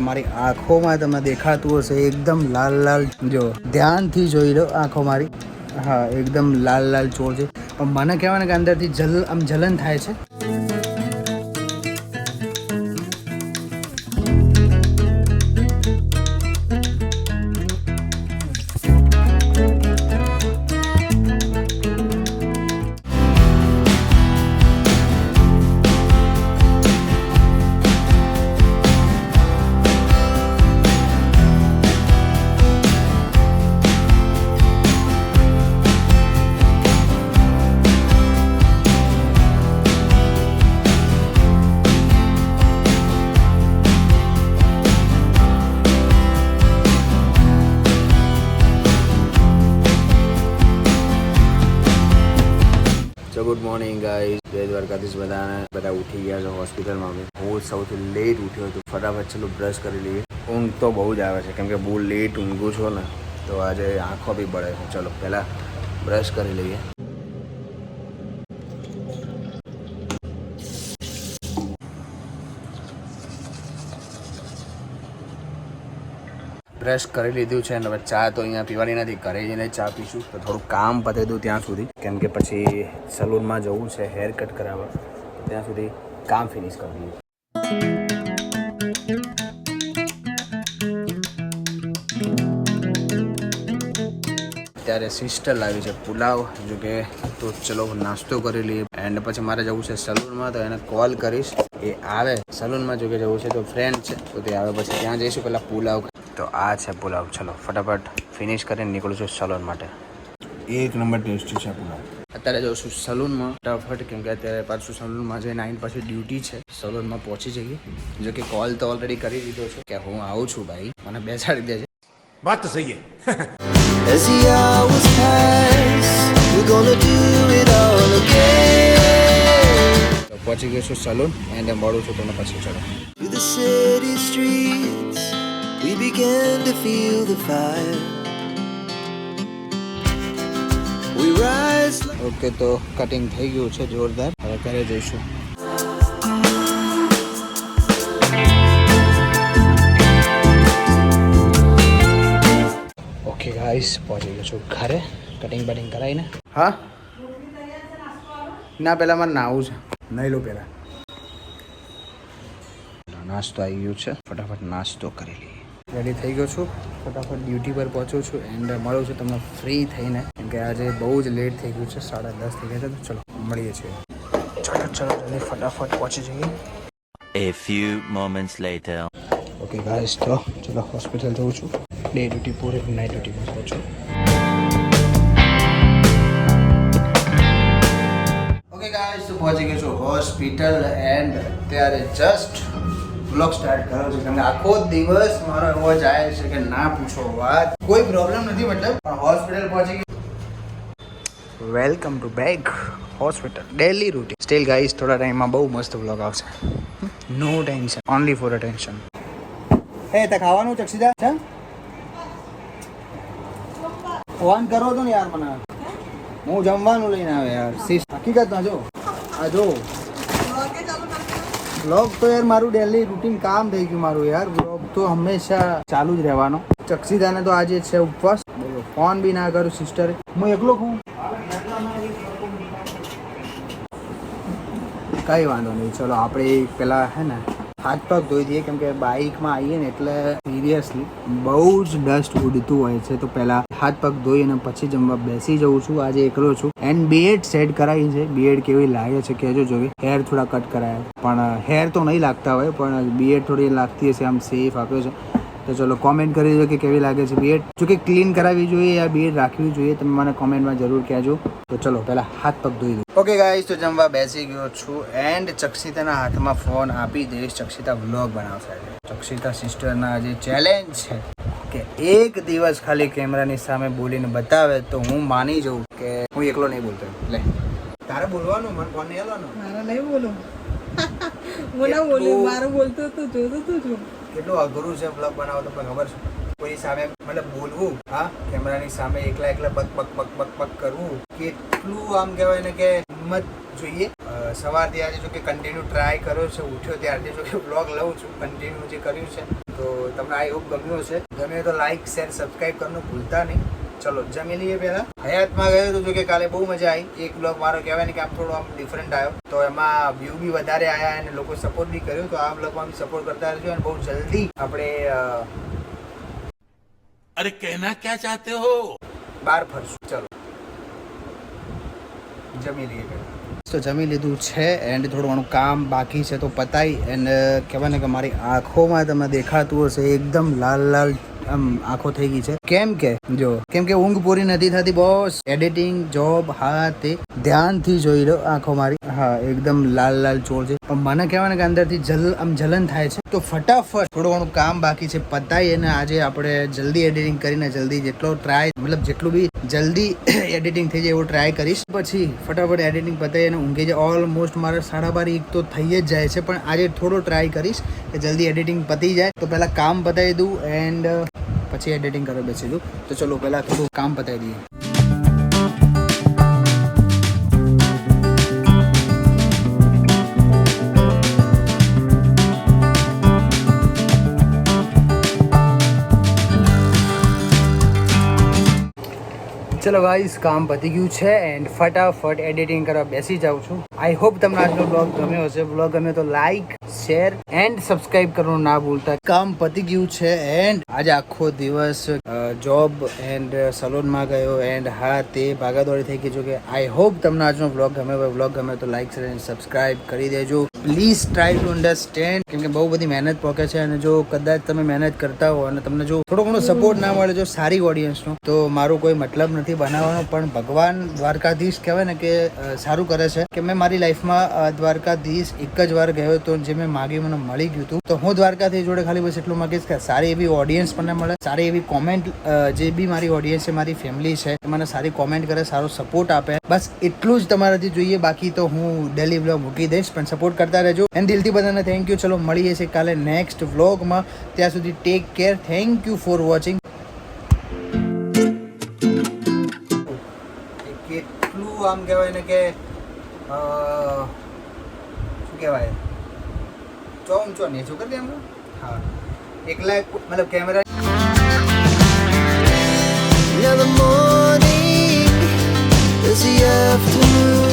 મારી આંખોમાં તમને દેખાતું હશે, એકદમ લાલ લાલ, જો, ધ્યાનથી જોઈ લો આંખો મારી. હા, એકદમ લાલ લાલ ચોર છે. પણ મને કહેવાય ને કે અંદરથી જલ, આમ જલન થાય છે. મોર્નિંગ ગાઈઝ જય દ્વારકાધીશ બધાને. બધા ઉઠી ગયા છે હોસ્પિટલમાં અમે. હું સૌથી લેટ ઉઠ્યો હતો. ફટાફટ છેલ્લું બ્રશ કરી લઈએ. ઊંઘ તો બહુ જ આવે છે. કેમ કે બહુ લેટ ઊંઘું છો ને, તો આજે આંખો બી બળે છે. ચલો, પહેલાં બ્રશ કરી લઈએ. બ્રશ કરી લીધું છે અને હવે ચા તો અહીંયા પીવાની નથી, ઘરે જઈને ચા પીશું. તો થોડું કામ પતે દઉં ત્યાં સુધી. કેમ કે પછી સલૂનમાં જવું છે હેર કટ કરાવવા. ત્યાં સુધી કામ ફિનિશ કરી દઈએ. ત્યારે સિસ્ટર લાવી છે પુલાવ, જો કે તો ચલો નાસ્તો કરી લઈએ. એન્ડ પછી મારે જવું છે સલૂનમાં, તો એને કોલ કરીશ. એ આવે. સલૂનમાં જો કે જવું છે તો ફ્રેન્ડ છે, તો તે આવે. પછી ત્યાં જઈશું, પહેલાં પુલાવ તો આ છે પુલાવ. ચલો ફટાફટ ફિનિશ કરીને નીકળું છું સલોન માટે. એક નંબર ટેસ્ટી છે પુલાવ. અત્યારે જાઉં છું સલૂનમાં ફટાફટ કેમ કે અત્યારે પાછું સલૂનમાં જે નાઇન પાસે ડ્યુટી છે. સલૂનમાં પહોંચી જઈએ. જો કે કોલ તો ઓલરેડી કરી દીધો છે કે હું આવું છું ભાઈ. મને બેસાડી દેજે. વાત તો સહી As પહોંચી ગયો છું સલૂન એને મળું છું તમને પછી ચલો. Began to feel the fire. We rise like okay તો કટિંગ થઈ ગયું છે જોરદાર. હવે ઘરે જઈશું. ઓકે ગાઈસ પહોંચી ગયો છું ઘરે. કટિંગ બટિંગ કરાવીને હા? ના પહેલાં મારે નાવું છે. નહીં લો પહેલાં નાસ્તો આવી ગયો છે. ફટાફટ નાસ્તો કરી લઈએ. રેડી થઈ ગયો છું. ફટાફટ ડ્યુટી પર પહોંચું છું એન્ડ મળું છું તમને ફ્રી થઈને. કેમ કે આજે બહુ જ લેટ થઈ ગયું છે સાડા દસ થઈ ગયા છે તો ચલો મળીએ છીએ. ચલો ચલો જલ્દી ફટાફટ પહોંચી જઈએ. A few moments later. Okay guys તો ચલો હોસ્પિટલ જઉં છું. ડે ડ્યુટી પૂરે નાઇટ ડ્યુટીમાં જાઉં છું. ઓકે ગાઈસ તો પહોંચી ગયો છું હોસ્પિટલ એન્ડ અત્યારે જસ્ટ બ્લોગ સ્ટાર્ટ કર્યો છે. કેમ કે આખો દિવસ મારો એવો જાય છે કે ના પૂછો વાત. કોઈ પ્રોબ્લેમ નથી મતલબ પણ હોસ્પિટલ પહોંચી ગઈ. Welcome to back hospital daily routine still guys થોડા ટાઈમમાં બહુ મસ્ત બ્લોગ આવશે. No tension only for attention હે તે ખાવાનું ચક્ષિદા છે? ફોન કરો તો ને યાર મને. હું જમવાનું લઈને આવે યાર. સીસ હકીકત ના જો. આ જો. બ્લોગ તો યાર મારું ડેલી રૂટીન કામ થઈ ગયું મારું યાર. વ્લોગ તો હંમેશા ચાલુ જ રહેવાનો. ચક્ષિદાને તો આજે છે ઉપવાસ. ફોન બી ના કરું સિસ્ટરે હું એકલો છું. કઈ વાંધો નહીં, ચલો, આપણે પેલા હે ને, હાથ પગ ધોઈ દઈએ. કેમ કે બાઇકમાં આવીએ ને એટલે સિરિયસલી બહુ જ ડસ્ટ ઉડતું હોય છે. તો પહેલા હાથ પગ ધોઈ અને પછી જમવા બેસી જઉં છું. આજે એકલો છું. એન્ડ બીએડ સેટ કરાવી છે. બીએડ કેવી લાગે છે કહેજો જોવી. હેર થોડા કટ કરાયા. પણ હેર તો નહીં લાગતા હોય, પણ બીએડ થોડી લાગતી હશે, આમ સેફ આપ્યો છે. તો ચલો કોમેન્ટ કરી દેજો કે કેવી લાગે છે બીએડ જો કે ક્લીન કરાવવી જોઈએ યા બીએડ રાખવી જોઈએ, તમે મને કોમેન્ટમાં જરૂર કહેજો. તો ચલો, પહેલા હાથ પગ ધોઈ દો ઓકે ગાઈસ તો જમવા બેસી ગયો છું. એન્ડ ચક્ષિતાના હાથમાં ફોન આપી દઈશ. ચક્ષિતા વ્લોગ બનાવશે ચક્ષિતા સિસ્ટરના જે ચેલેન્જ છે. કે એક દિવસ ખાલી કેમેરાની સામે બોલીને બતાવે તો હું માની જાઉં કે હું એકલો નહીં બોલતો. લે. તારે બોલવાનું? મને ફોન નહીં આવવાનો મારે નહીં બોલું હું ના બોલું મારું બોલતો તો જોતો તો જો કેટલું અઘરું છે બ્લોગ બનાવો તમને ખબર છે? કોઈ સામે મતલબ બોલવું હા? કેમેરાની સામે એકલા એકલા બક બક બક બક બક કરવું કેટલું આમ કહેવાય ને કે હિંમત જોઈએ. સવારથી આજે જો કે કન્ટિન્યુ ટ્રાય કર્યો છે ઉઠ્યો ત્યારથી જો કે બ્લોગ લઉં છું કન્ટિન્યુ જે કર્યું છે. તો તમને આઈ એવું ગમ્યો હશે. ગમે તો લાઇક શેર સબસ્ક્રાઈબ કરવાનું ભૂલતા નહીં. ચલો જમી લઈએ પહેલાં. હયાતમાં ગયો તો કે કાલે બહુ મજા આવી. એક બ્લોગ મારો કહેવાય ને કે આમ થોડો આમ ડિફરન્ટ આવ્યો. તો એમાં વ્યૂ બી વધારે આવ્યા અને લોકો સપોર્ટ બી કર્યો. તો આ બ્લોગમાં બી સપોર્ટ કરતા રહેજો અને બહુ જલ્દી આપણે અરે કહેના ક્યાં ચાહતે હો? બાર ફરશું. ચલો જમી લઈએ પહેલાં. તો જમી લીધું છે એન્ડ થોડું ઘણું કામ બાકી છે તો પતાઈ એન્ડ કહેવાય ને કે મારી આંખોમાં તમને દેખાતું હશે, એકદમ લાલ લાલ, આમ, આંખો થઈ ગઈ છે. કેમ કે, જો, કેમ કે ઊંઘ પૂરી નથી થતી, બોસ. એડિટિંગ જોબ હા, તે ધ્યાનથી જોઈ લો આંખો મારી. હા, એકદમ લાલ લાલ ચોર છે. મને કહેવાય કે અંદરથી જલ આમ જલન થાય છે. તો ફટાફટ થોડું ઘણું કામ બાકી છે પતાઈ અને આજે આપણે જલ્દી એડિટિંગ કરીને જલ્દી જેટલો ટ્રાય મતલબ જેટલું બી જલ્દી એડિટિંગ થઈ જાય એવું ટ્રાય કરીશ. પછી ફટાફટ એડિટિંગ પતાવી અને ઊંઘી જાય ઓલમોસ્ટ મારે સાડા બાર એક તો થઈ જ જાય છે, પણ આજે થોડો ટ્રાય કરીશ કે જલ્દી એડિટિંગ પતી જાય. તો પહેલાં કામ પતાવી દઉં એન્ડ પછી એડિટિંગ કરવા બેસી દઉં. તો ચલો પહેલાં થોડું કામ પતાવી દઈએ. ચલો ગાઈસ કામ પતી ગયું છે એન્ડ ફટાફટ એડિટિંગ કરવા બેસી જાઉં છું. આઈ હોપ તમને આજનો બ્લોગ ગમ્યો હશે. બ્લોગ ગમ્યો તો લાઈક શેર એન્ડ સબસ્ક્રાઇબ કરવાનું ના ભૂલતા. કામ પતી ગયું છે એન્ડ આજે આખો દિવસ જોબ એન્ડ સલોનમાં ગયો એન્ડ હા, તે ભાગાદોડી થઈ ગઈ. જો કે આઈ હોપ તમને આજનો બ્લોગ ગમે હોય બ્લોગ ગમે તો લાઈક શેર એન્ડ સબસ્ક્રાઇબ કરી દેજો. પ્લીઝ ટ્રાય ટુ અન્ડરસ્ટેન્ડ કેમ કે બહુ બધી મહેનત પોકે છે અને જો કદાચ તમે મહેનત કરતા હો અને તમને જો થોડો ઘણો સપોર્ટ ના મળે, જો સારી ઓડિયન્સનો તો મારું કોઈ મતલબ નથી. બનાવવાનો પણ ભગવાન દ્વારકાધીશ કહેવાય ને કે સારું કરે છે. કે મેં મારી લાઈફમાં દ્વારકાધીશ એક જ વાર ગયો હતો જે મેં માગ્યું મને મળી ગયું હતું. તો હું દ્વારકાધીશ જોડે ખાલી બસ એટલું માગીશ કે સારી એવી ઓડિયન્સ મને મળે, સારી એવી કોમેન્ટ જે બી મારી ઓડિયન્સ છે, મારી ફેમિલી છે મને સારી કોમેન્ટ કરે, સારો સપોર્ટ આપે. બસ એટલું જ તમારાથી જોઈએ, બાકી તો હું ડેલી વ્લોગ મૂકી દઈશ, પણ સપોર્ટ કરતા રહેજો. એન્ડ દિલથી બધાને થેન્ક યુ ચલો, મળીએ છીએ કાલે નેક્સ્ટ વ્લોગમાં ત્યાં સુધી take care thank you for watching કેટલું આમ કહેવાય ને કે શું કહેવાય ચો ઊંચો નીચું કરી દે એમ હા એકલા મતલબ camera Now the morning is the afternoon.